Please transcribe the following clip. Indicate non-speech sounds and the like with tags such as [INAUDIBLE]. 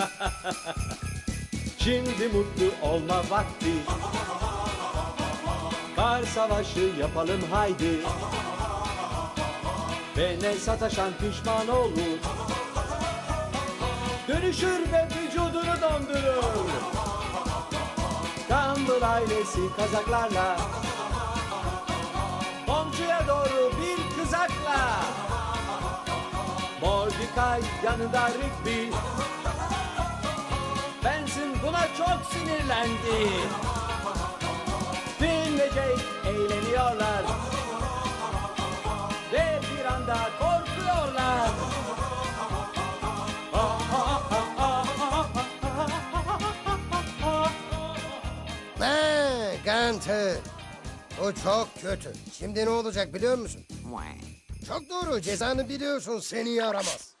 [LAUGHS] Şimdi mutlu olma vakti. Kar savaşı yapalım haydi. Ve ne sataşan pişman olur. Dönüşür ve vücudunu dondurur. Gumball ailesi kazaklarla. Komşuya doğru bir kızakla. Mordecai yanında Rigby. Benson buna çok sinirlendi. Finn ve Jake eğleniyorlar. Ve bir anda korkuyorlar. Ne Gunther? O çok kötü. Şimdi ne olacak biliyor musun? Çok doğru cezanı biliyorsun seni yaramaz.